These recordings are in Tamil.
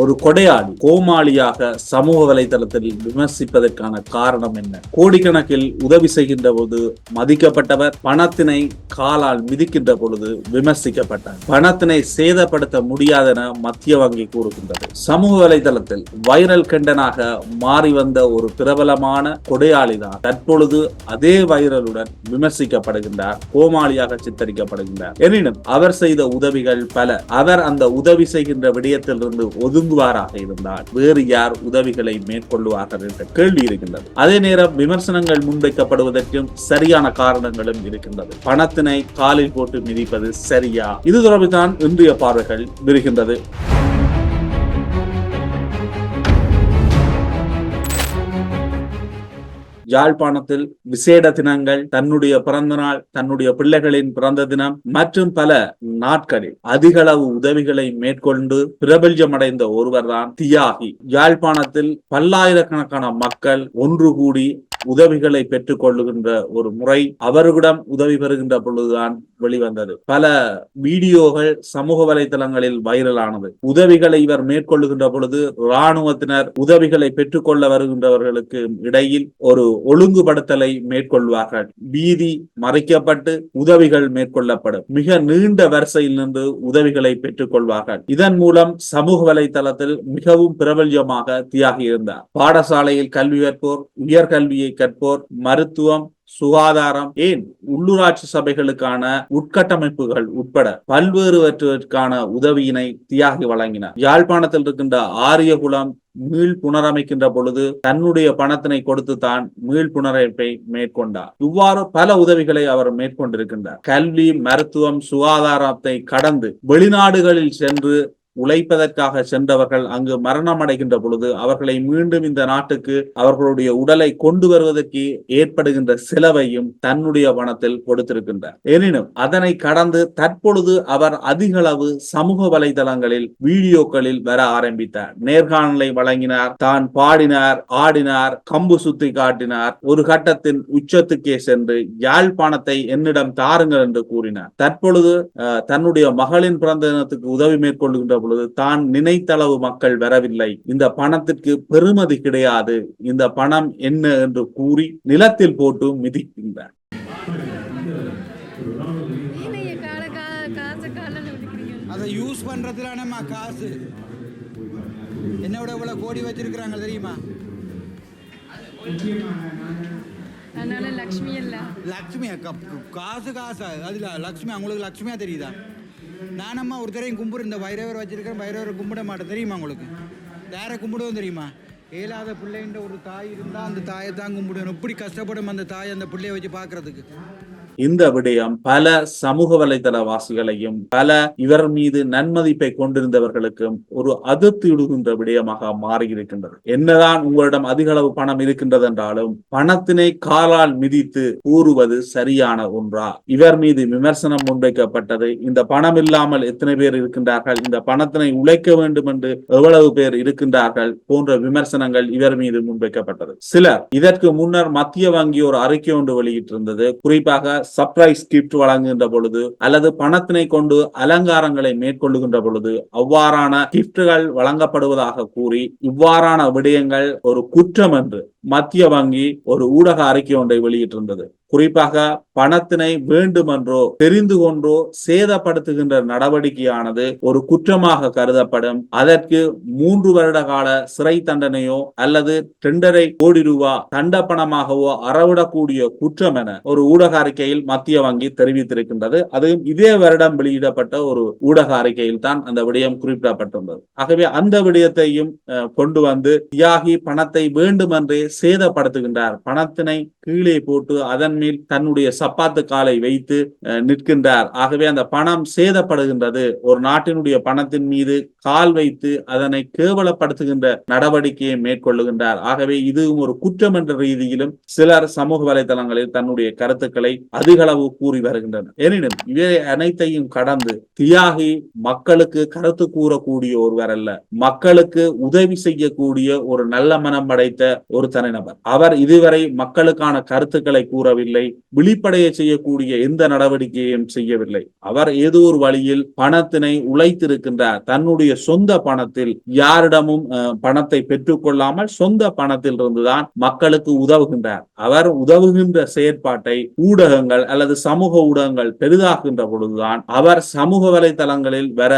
ஒரு கொடையாளி கோமாளியாக சமூக வலைதளத்தில் விமர்சிப்பதற்கான காரணம் என்ன? கோடிக்கணக்கில் உதவி செய்கின்ற போது மதிக்கப்பட்டவர் பணத்தினை காலால் மிதிக்கின்ற பொழுது விமர்சிக்கப்பட்டார். பணத்தினை சேதப்படுத்த முடியாதென மத்திய வங்கி கூறுகின்றது. சமூக வலைதளத்தில் வைரல் கண்டனாக மாறி வந்த ஒரு பிரபலமான கொடையாளிதான் தற்பொழுது அதே வைரலுடன் விமர்சிக்கப்படுகின்றார் கோமாளியாக சித்தரிக்கப்படுகின்றார். எனினும் அவர் செய்த உதவிகள் பல. அவர் அந்த உதவி செய்கின்ற விடயத்திலிருந்து ஒதுங்குவாராக இருந்தால் வேறு யார் உதவிகளை மேற்கொள்வார்கள் என்ற கேள்வி இருக்கின்றது. அதே நேரம் விமர்சனங்கள் முன்வைக்கப்படுவதற்கும் சரியான காரணங்களும் இருக்கின்றது. பணத்தினை காலில் போட்டு மிதிப்பது சரியா? இது தொடர்புதான் இன்றைய பார்வைகள் விரிகின்றது. யாழ்ப்பாணத்தில் விசேட தினங்கள் தன்னுடைய பிறந்த நாள் தன்னுடைய பிள்ளைகளின் பிறந்த தினம் மற்றும் பல நாட்களில் அதிகளவு உதவிகளை மேற்கொண்டு பிரபல்யமடைந்த ஒருவர்தான் தியாகி. யாழ்ப்பாணத்தில் பல்லாயிரக்கணக்கான மக்கள் ஒன்று கூடி உதவிகளை பெற்றுக் கொள்ளுகின்ற ஒரு முறை அவர்களிடம் உதவி பெறுகின்ற பொழுதுதான் வெளிவந்தது. பல வீடியோகள் சமூக வலைதளங்களில் வைரலானது. உதவிகளை இவர் மேற்கொள்ளுகின்ற பொழுது இராணுவத்தினர் உதவிகளை பெற்றுக்கொள்ள வருகின்றவர்களுக்கு இடையில் ஒரு ஒழுங்குபடுத்தலை மேற்கொள்வார்கள். வீதி மறைக்கப்பட்டு உதவிகள் மேற்கொள்ளப்படும். மிக நீண்ட வரிசையில் நின்று உதவிகளை பெற்றுக் கொள்வார்கள் இதன் மூலம் சமூக வலைதளத்தில் மிகவும் பிரபல்யமாக தியாகி இருந்தார் பாடசாலையில் கல்வி கற்போர் உயர்கல்வியை கற்போர் மருத்துவம் சுகாதாரம் ஏன் உள்ளூராட்சி சபைகளுக்கான உட்கட்டமைப்புகள் உட்பட பல்வேறுவற்றிற்கான உதவியினை தியாகி வழங்கினார். யாழ்ப்பாணத்தில் இருக்கின்ற ஆரியகுலம் மீள் புனரமைக்கின்ற பொழுது தன்னுடைய பணத்தினை கொடுத்து தான் மீள் புனரமைப்பை மேற்கொண்டார். இவ்வாறு பல உதவிகளை அவர் மேற்கொண்டிருக்கின்றார். கல்வி மருத்துவம் சுகாதாரத்தை கடந்து வெளிநாடுகளில் சென்று உழைப்பதற்காக சென்றவர்கள் அங்கு மரணம் அடைகின்ற பொழுது அவர்களை மீண்டும் இந்த நாட்டுக்கு அவர்களுடைய உடலை கொண்டு வருவதற்கு ஏற்படுகின்ற செலவையும் தன்னுடைய பணத்தில் கொடுத்திருக்கின்றார். எனினும் அதனை கடந்து தற்பொழுது அவர் அதிகளவு சமூக வலைதளங்களில் வீடியோக்களில் வர ஆரம்பித்தார். நேர்காணலை வழங்கினார் தான் பாடினார் ஆடினார் கம்பு சுத்தி காட்டினார். ஒரு கட்டத்தின் உச்சத்துக்கே சென்று யாழ்ப்பாணத்தை என்னிடம் தாருங்கள் என்று கூறினார். தற்பொழுது அஹ், தன்னுடைய மகளின் பிறந்த தினத்துக்கு உதவி மேற்கொள்கின்ற பொழுது தான் நினைத்தளவு மக்கள் வரவில்லை. இந்த பணத்திற்கு பெறுமதி கிடையாது. இந்த பணம் என்ன என்று கூறி நிலத்தில் போட்டு மிதிக்கின்றார். அதை யூஸ் பண்ணுறதுல நம்ம காசு. என்னோட இவ்வளோ கோடி வச்சிருக்கிறாங்க தெரியுமா? அதனால லக்ஷ்மி இல்ல. லக்ஷ்மி அக்கா காசு காசா? அதில் லக்ஷ்மி அவங்களுக்கு லக்ஷ்மியா தெரியுதா? நானம்மா ஒருத்தரையும் கும்பிடு இந்த பைரவர் வச்சுருக்கேன் வைரவரை கும்பிட மாட்டேன். தெரியுமா உங்களுக்கு? வேற கும்பிடுவோம் தெரியுமா? ஏழாத பிள்ளைன்ற ஒரு தாய் இருந்தால் அந்த தாயை தான் கும்பிடணும். எப்படி கஷ்டப்படும் அந்த தாய் அந்த பிள்ளைய வச்சு பார்க்கறதுக்கு? இந்த விடயம் பல சமூக வலைதள வாசிகளையும் பல இவர் மீது நன்மதிப்பை கொண்டிருந்தவர்களுக்கும் ஒரு அதிர்ச்சியிடுகின்ற விடயமாக மாறியிருக்கின்றது. என்னதான் உங்களிடம் அதிக அளவு பணம் இருக்கின்றது என்றாலும் பணத்தினை காலால் மிதித்து கூறுவது சரியான ஒன்றா? இவர் மீது விமர்சனம் முன்வைக்கப்பட்டது இந்த பணம் இல்லாமல் எத்தனை பேர் இருக்கின்றார்கள் இந்த பணத்தினை உழைக்க வேண்டும் என்று எவ்வளவு பேர் இருக்கின்றார்கள் போன்ற விமர்சனங்கள் இவர் மீது முன்வைக்கப்பட்டது. சிலர் இதற்கு முன்னர் மத்திய வங்கி ஒரு அறிக்கை ஒன்று வெளியிட்டிருந்தது குறிப்பாக சர்ப்ரைஸ் கிஃப்ட் வழங்குகின்ற பொழுது அல்லது பணத்தினை கொண்டு அலங்காரங்களை மேற்கொள்ளுகின்ற பொழுது அவ்வாறான கிஃப்ட்கள் வழங்கப்படுவதாக கூறி இவ்வாறான விடயங்கள் ஒரு குற்றம் என்று மத்திய வங்கி ஒரு ஊடக அறிக்கை ஒன்றை வெளியிட்டிருந்தது. குறிப்பாக பணத்தினை வேண்டுமென்றோ தெரிந்து கொண்டோ சேதப்படுத்துகின்ற நடவடிக்கையானது ஒரு குற்றமாக கருதப்படும். அதற்கு மூன்று வருட கால சிறை தண்டனையோ அல்லது இரண்டரை கோடி ரூபாய் தண்ட பணமாகவோ அறவிடக்கூடிய குற்றம் என ஒரு ஊடக அறிக்கையில் மத்திய வங்கி தெரிவித்திருக்கின்றது. அதுவும் இதே வருடம் வெளியிடப்பட்ட ஒரு ஊடக அறிக்கையில் தான் அந்த விடயம் குறிப்பிடப்பட்டுள்ளது. ஆகவே அந்த விடயத்தையும் அஹ், கொண்டு வந்து தியாகி பணத்தை வேண்டுமென்றே சேதப்படுத்துகின்றார். பணத்தினை கீழே போட்டு அதன் மேல் தன்னுடைய சப்பாத்து காலை வைத்து நிற்கின்றார். ஆகவே அந்த பணம் சேதப்படுகின்றது. ஒரு நாட்டினுடைய பணத்தின் மீது கால் வைத்து அதனை கேவலப்படுத்துகின்ற நடவடிக்கையை மேற்கொள்ளுகின்றார். ஆகவே இதுவும் ஒரு குற்றம் என்ற ரீதியிலும் சிலர் சமூக வலைதளங்களில் தன்னுடைய கருத்துக்களை அதிகளவு கூறி வருகின்றனர். எனினும் இவை அனைத்தையும் கடந்து தியாகி மக்களுக்கு கருத்து கூறக்கூடிய ஒருவர் அல்ல மக்களுக்கு உதவி செய்யக்கூடிய ஒரு நல்ல மனம் படைத்த ஒரு தனிநபர் அவர் இதுவரை மக்களுக்கான கருத்துக்களை கூறவில்லை. செய்யவில்லை விழிப்படைய செய்யக்கூடிய எந்த நடவடிக்கையும் செய்யவில்லை. அவர் ஏதோ ஒரு வழியில் பணத்தினை உழைத்திருக்கின்றார். தன்னுடைய சொந்த பணத்தில் யாரிடமும் பணத்தை பெற்றுக்கொள்ளாமல் சொந்த பணத்தில் இருந்துதான் மக்களுக்கு உதவுகின்றார். அவர் உதவுகின்ற செயற்பாட்டை ஊடகங்கள் அல்லது சமூக ஊடகங்கள் பெரிதாகின்ற பொழுதுதான் அவர் சமூக வலைதளங்களில் வர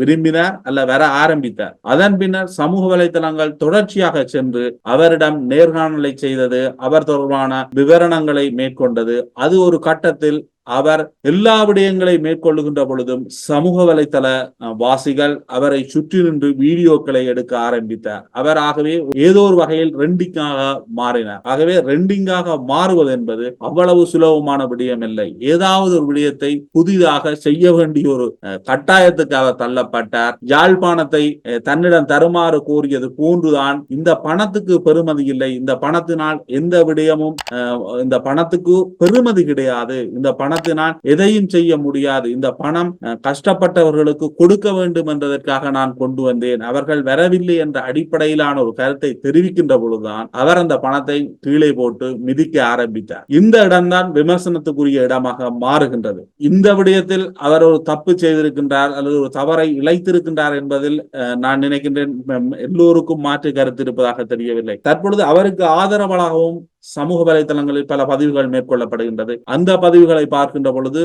விரும்பினார் அல்ல வர ஆரம்பித்தார். அதன் பின்னர் சமூக வலைதளங்கள் தொடர்ச்சியாக சென்று அவரிடம் நேர்காணலை செய்தது அவர் தொடர்பான விவரணங்களை மேற்கொண்டது. அது ஒரு கட்டத்தில் அவர் எல்லா விடயங்களை மேற்கொள்ளுகின்ற பொழுதும் சமூக வலைத்தள வாசிகள் அவரை சுற்றி நின்று வீடியோக்களை எடுக்க ஆரம்பித்தார். அவர் ஆகவே ஏதோ ஒரு வகையில் ரெண்டிங்காக மாறினார். ஆகவே ரெண்டிங்காக மாறுவது என்பது அவ்வளவு சுலபமான விடயம் இல்லை ஏதாவது ஒரு விடயத்தை புதிதாக செய்ய வேண்டிய ஒரு அஹ், கட்டாயத்துக்கு அவர் தள்ளப்பட்டார். யாழ்ப்பாணத்தை தன்னிடம் தருமாறு கோரியது போன்றுதான் இந்த பணத்துக்கு பெருமதி இல்லை. இந்த பணத்தினால் எந்த விடயமும் இந்த பணத்துக்கு பெருமதி கிடையாது. இந்த பணம் பணத்தினால் எதையும் செய்ய முடியாது. இந்த பணம் கஷ்டப்பட்டவர்களுக்கு கொடுக்க வேண்டும் என்பதற்காக நான் கொண்டு வந்தேன். அவர்கள் வரவில்லை என்ற அடிப்படையிலான ஒரு கருத்தை தெரிவிக்கின்ற பொழுதுதான் அவர் அந்த பணத்தை கீழே போட்டு மிதிக்க ஆரம்பித்தார். இந்த இடம்தான் விமர்சனத்துக்குரிய இடமாக மாறுகின்றது. இந்த விடயத்தில் அவர் ஒரு தப்பு செய்திருக்கின்றார் அல்லது ஒரு தவறை இழைத்திருக்கின்றார் என்பதில் நான் நினைக்கின்றேன் எல்லோருக்கும் மாற்று கருத்து இருப்பதாக தெரியவில்லை. தற்பொழுது அவருக்கு ஆதரவாகவும் சமூக வலைதளங்களில் பல பதிவுகள் மேற்கொள்ளப்படுகின்றது. அந்த பதிவுகளை பார்க்கின்ற பொழுது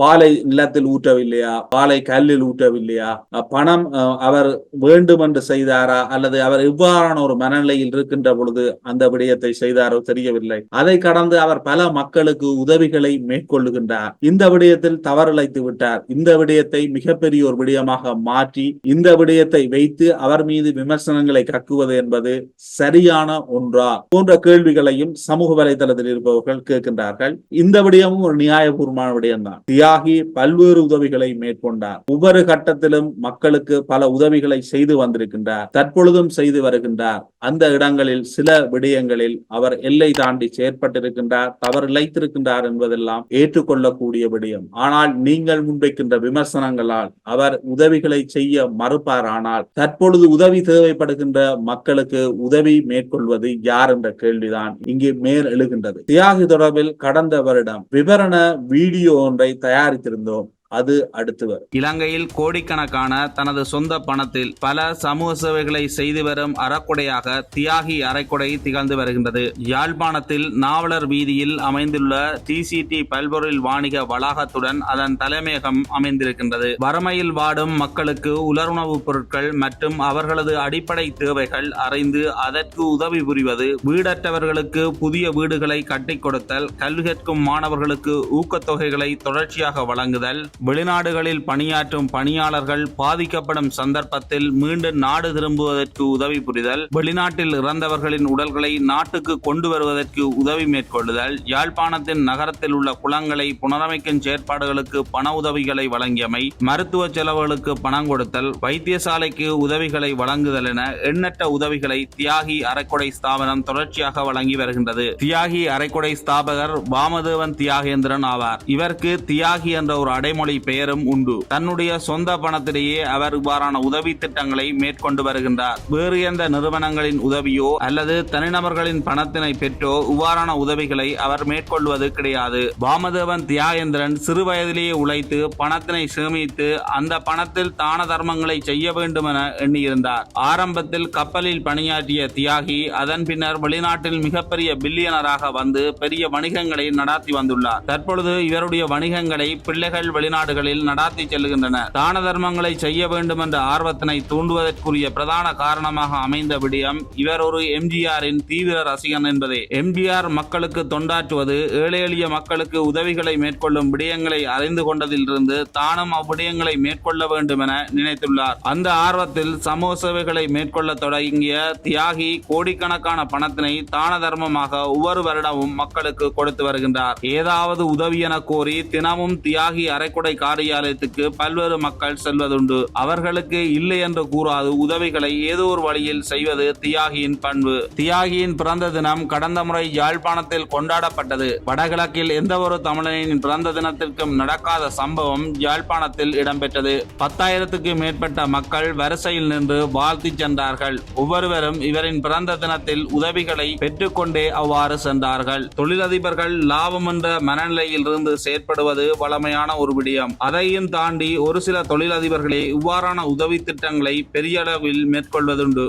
பாலை நிலத்தில் ஊற்றவில்லையா? பாலை கல்லில் ஊற்றவில்லையா? பணம் அவர் வேண்டும் என்று செய்தாரா? அல்லது அவர் இவ்வாறான ஒரு மனநிலையில் இருக்கின்ற பொழுது அந்த விடயத்தை செய்தாரோ தெரியவில்லை. அதை கடந்து அவர் பல மக்களுக்கு உதவிகளை மேற்கொள்ளுகின்றார். இந்த விடயத்தில் தவறிழைத்து விட்டார். இந்த விடயத்தை மிகப்பெரிய ஒரு விடயமாக மாற்றி இந்த விடயத்தை வைத்து அவர் மீது விமர்சனங்களை கக்குவது என்பது சரியான ஒன்றா? போன்ற கேள்வி கேள்விகளையும் சமூக வலைதளத்தில் இருப்பவர்கள் கேட்கின்றார்கள். இந்த விடயமும் ஒரு நியாயபூர்வமான விடயம்தான். தியாகி பல்வேறு உதவிகளை மேற்கொண்டார். ஒவ்வொரு கட்டத்திலும் மக்களுக்கு பல உதவிகளை செய்து வந்திருக்கின்றார். தற்பொழுதும் செய்து வருகின்றார். அந்த இடங்களில் சில விடயங்களில் அவர் எல்லை தாண்டி செயற்பட்டிருக்கின்றார். தவறு இழைத்திருக்கின்றார் என்பதெல்லாம் ஏற்றுக்கொள்ளக்கூடிய விடயம். ஆனால் நீங்கள் முன்வைக்கின்ற விமர்சனங்களால் அவர் உதவிகளை செய்ய மறுப்பாரானால் தற்பொழுது உதவி தேவைப்படுகின்ற மக்களுக்கு உதவி மேற்கொள்வது யார் என்ற கேள்விதான். இங்கே மேல் எழுகின்றது. தியாகி தொடர்பில் கடந்த வருடம் விவரண வீடியோ ஒன்றை தயாரித்திருந்தோம். அது அடுத்து வரும். இலங்கையில் கோடிக்கணக்கான தனது சொந்த பணத்தில் பல சமூக சேவைகளை செய்து வரும் அறக்குடையாக தியாகி அறக்குடை திகழ்ந்து வருகின்றது. யாழ்ப்பாணத்தில் நாவலர் வீதியில் அமைந்துள்ள டிசிடி பல்பொருள் வாணிக வளாகத்துடன் அதன் தலைமையகம் அமைந்திருக்கின்றது. வறுமையில் வாடும் மக்களுக்கு உலருணவுப் பொருட்கள் மற்றும் அவர்களது அடிப்படை தேவைகள் அறிந்து அதற்கு உதவி புரிவது வீடற்றவர்களுக்கு புதிய வீடுகளை கட்டிக் கொடுத்தல் கல்வி கற்கும் மாணவர்களுக்கு ஊக்கத்தொகைகளை தொடர்ச்சியாக வழங்குதல் வெளிநாடுகளில் பணியாற்றும் பணியாளர்கள் பாதிக்கப்படும் சந்தர்ப்பத்தில் மீண்டும் நாடு திரும்புவதற்கு உதவி புரிதல் வெளிநாட்டில் இறந்தவர்களின் உடல்களை நாட்டுக்கு கொண்டு வருவதற்கு உதவி மேற்கொள்ளுதல் யாழ்ப்பாணத்தின் நகரத்தில் உள்ள குளங்களை புனரமைக்கும் செயற்பாடுகளுக்கு பண உதவிகளை வழங்கியமை மருத்துவ செலவுகளுக்கு பணம் கொடுத்தல் வைத்தியசாலைக்கு உதவிகளை வழங்குதல் என எண்ணற்ற உதவிகளை தியாகி அரைக்குடை ஸ்தாபனம் தொடர்ச்சியாக வழங்கி வருகின்றது. தியாகி அரைக்குடை ஸ்தாபகர் வாமதேவன் தியாகேந்திரன் ஆவார். இவருக்கு தியாகி என்ற ஒரு அடைமொழி பெயரும் உண்டு. தன்னுடைய சொந்த பணத்திலேயே அவர் இவ்வாறான உதவி திட்டங்களை மேற்கொண்டு வருகின்றார். வேறு எந்த நிறுவனங்களின் உதவியோ அல்லது தனிநபர்களின் பணத்தினை பெற்றோ இவ்வாறான உதவிகளை அவர் மேற்கொள்வது கிடையாது. வாமதேவன் தியாகேந்திரன் சிறு வயதிலேயே உழைத்து பணத்தினை சேமித்து அந்த பணத்தில் தான தர்மங்களை செய்ய வேண்டும் என எண்ணியிருந்தார். ஆரம்பத்தில் கப்பலில் பணியாற்றிய தியாகி அதன் பின்னர் வெளிநாட்டில் மிகப்பெரிய பில்லியனராக வந்து பெரிய வணிகங்களை நடாத்தி வந்துள்ளார். தற்பொழுது இவருடைய வணிகங்களை பிள்ளைகள் நாடுகளில் நடாத்தி செல்கின்றன தான தர்மங்களை செய்ய வேண்டும் என்ற ஆர்வத்தினை தூண்டுவதற்குரிய பிரதான காரணமாக அமைந்த விடயம் இவர் ஒரு எம்ஜிஆரின் தீவிர ரசிகன் என்பதே. எம்ஜிஆர் மக்களுக்கு தொண்டாற்றுவது ஏழை எளிய மக்களுக்கு உதவிகளை மேற்கொள்ளும் விடயங்களை அறிந்து கொண்டதிலிருந்து தானும் அவ்விடயங்களை மேற்கொள்ள வேண்டும் என நினைத்துள்ளார். அந்த ஆர்வத்தில் சமூக சேவைகளை மேற்கொள்ள தொடங்கிய தியாகி கோடிக்கணக்கான பணத்தினை தான தர்மமாக ஒவ்வொரு வருடமும் மக்களுக்கு கொடுத்து வருகின்றார். ஏதாவது உதவி என கோரி தினமும் தியாகி அரைக்குடை அறக்குடை காரியாலயத்துக்கு பல்வேறு மக்கள் செல்வதுண்டு. அவர்களுக்கு இல்லை என்று கூறாது உதவிகளை ஏதோ ஒரு வழியில் செய்வது தியாகியின் பண்பு. தியாகியின் பிறந்த தினம் கடந்த முறை யாழ்ப்பாணத்தில் கொண்டாடப்பட்டது. வடகிழக்கில் எந்த ஒரு தமிழனின் பிறந்த தினத்திற்கும் நடக்காத சம்பவம் யாழ்ப்பாணத்தில் இடம்பெற்றது. பத்தாயிரத்துக்கு மேற்பட்ட மக்கள் வரிசையில் நின்று வாழ்த்தி சென்றார்கள். ஒவ்வொருவரும் இவரின் பிறந்த தினத்தில் உதவிகளை பெற்றுக்கொண்டே அவ்வாறு சென்றார்கள். தொழிலதிபர்கள் லாபம் என்ற மனநிலையில் இருந்து செயற்படுவது வளமையான ஒரு விடயம் அதையும் தாண்டி ஒரு சில தொழிலதிபர்களே இவ்வாறான உதவி திட்டங்களை பெரிய அளவில் மேற்கொள்வதுண்டு.